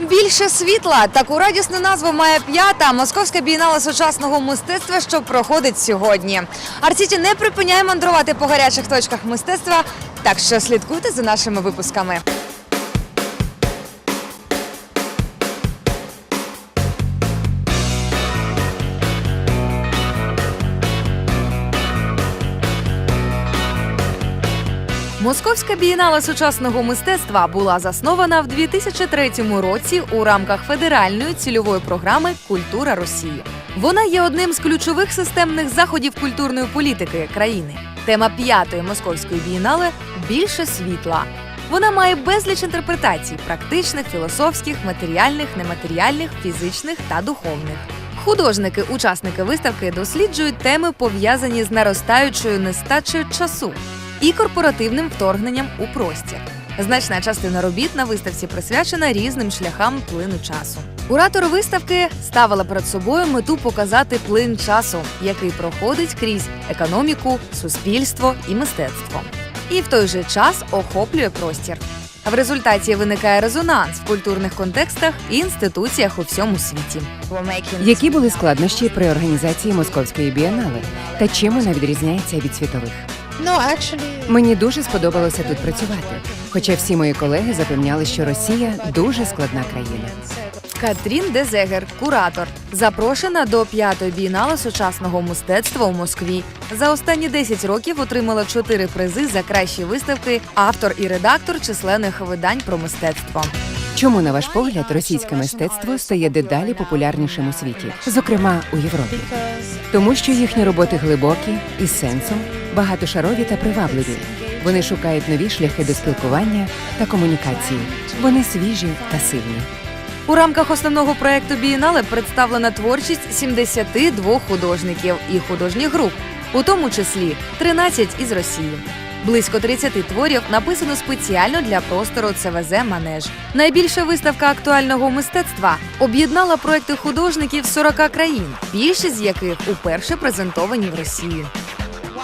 Більше світла таку радісну назву має п'ята московська бійнала сучасного мистецтва, що проходить сьогодні. Арсіті не припиняє мандрувати по гарячих точках мистецтва, так що слідкуйте за нашими випусками. Московська бієнала сучасного мистецтва була заснована в 2003 році у рамках федеральної цільової програми Культура Росії. Вона є одним з ключових системних заходів культурної політики країни. Тема п'ятої московської бієнали більше світла. Вона має безліч інтерпретацій практичних, філософських, матеріальних, нематеріальних, фізичних та духовних. Художники, учасники виставки досліджують теми, пов'язані з наростаючою нестачею часу і корпоративним вторгненням у простір. Значна частина робіт на виставці присвячена різним шляхам плину часу. Куратор виставки ставила перед собою мету показати плин часу, який проходить крізь економіку, суспільство і мистецтво. І в той же час охоплює простір. В результаті виникає резонанс в культурних контекстах і інституціях у всьому світі. Які були складнощі при організації московської бієнали та чим вона відрізняється від світових? No, actually, Мені дуже сподобалося тут працювати, хоча всі мої колеги запевняли, що Росія дуже складна країна. Катрін Дезегер, куратор, запрошена до п'ятої бієнали сучасного мистецтва у Москві. За останні 10 років отримала чотири призи за кращі виставки, автор і редактор численних видань про мистецтво. Чому, на ваш погляд, російське мистецтво стає дедалі популярнішим у світі, зокрема у Європі? Тому що їхні роботи глибокі із сенсом, багатошарові та привабливі. Вони шукають нові шляхи до спілкування та комунікації. Вони свіжі та сильні. У рамках основного проекту Бієнале представлена творчість 72 художників і художніх груп, у тому числі 13 із Росії. Близько 30 творів написано спеціально для простору ЦВЗ Манеж. Найбільша виставка актуального мистецтва об'єднала проекти художників з 40 країн, більшість з яких уперше презентовані в Росії.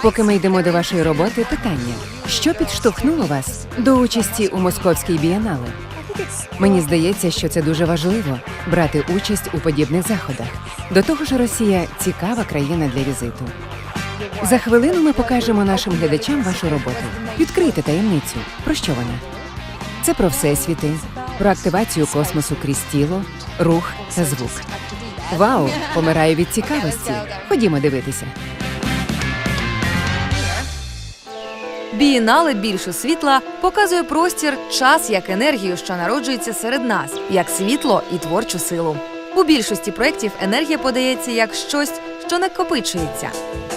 Поки ми йдемо до вашої роботи, питання: що підштовхнуло вас до участі у московській бієнале? Мені здається, що це дуже важливо брати участь у подібних заходах. До того ж, Росія цікава країна для візиту. За хвилину ми покажемо нашим глядачам вашу роботу. Відкрийте таємницю. Про що вона? Це про всесвіти, про активацію космосу крізь тіло, рух та звук. Вау! Помираю від цікавості. Ходімо дивитися. Бієнале більше світла показує простір, час як енергію, що народжується серед нас, як світло і творчу силу. У більшості проєктів енергія подається як щось, що накопичується.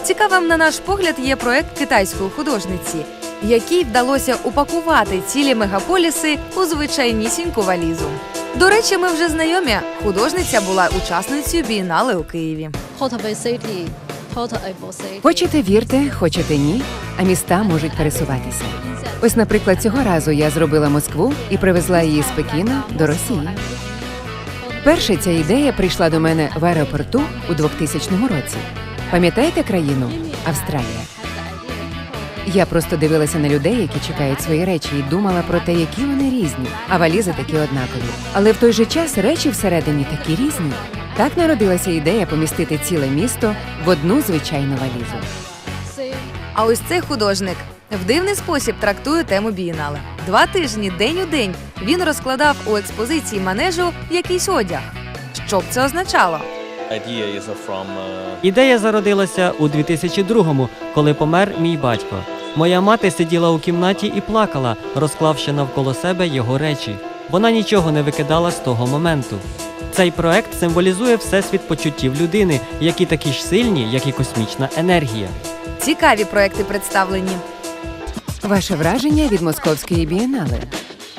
Цікавим, на наш погляд, є проект китайської художниці, якій вдалося упакувати цілі мегаполіси у звичайнісіньку валізу. До речі, ми вже знайомі. Художниця була учасницею бієнале у Києві. Хочете вірте, хочете ні, а міста можуть пересуватися. Ось, наприклад, цього разу я зробила Москву і привезла її з Пекіна до Росії. Перша ця ідея прийшла до мене в аеропорту у 2000 році. Пам'ятаєте країну? Австралія. Я просто дивилася на людей, які чекають свої речі, і думала про те, які вони різні, а валізи такі однакові. Але в той же час речі всередині такі різні. Так народилася ідея помістити ціле місто в одну звичайну валізу. А ось цей художник в дивний спосіб трактує тему бієнале. Два тижні день у день він розкладав у експозиції манежу якийсь одяг. Що б це означало? uh, Ідея зародилася у 2002-му, коли помер мій батько. Моя мати сиділа у кімнаті і плакала, розклавши навколо себе його речі. Вона нічого не викидала з того моменту. Цей проект символізує всесвіт почуттів людини, які такі ж сильні, як і космічна енергія. Цікаві проекти представлені. Ваше враження від московської бієнале?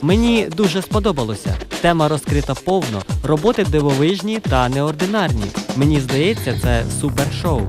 Мені дуже сподобалося. Тема розкрита повно, роботи дивовижні та неординарні. Мені здається, це супер шоу.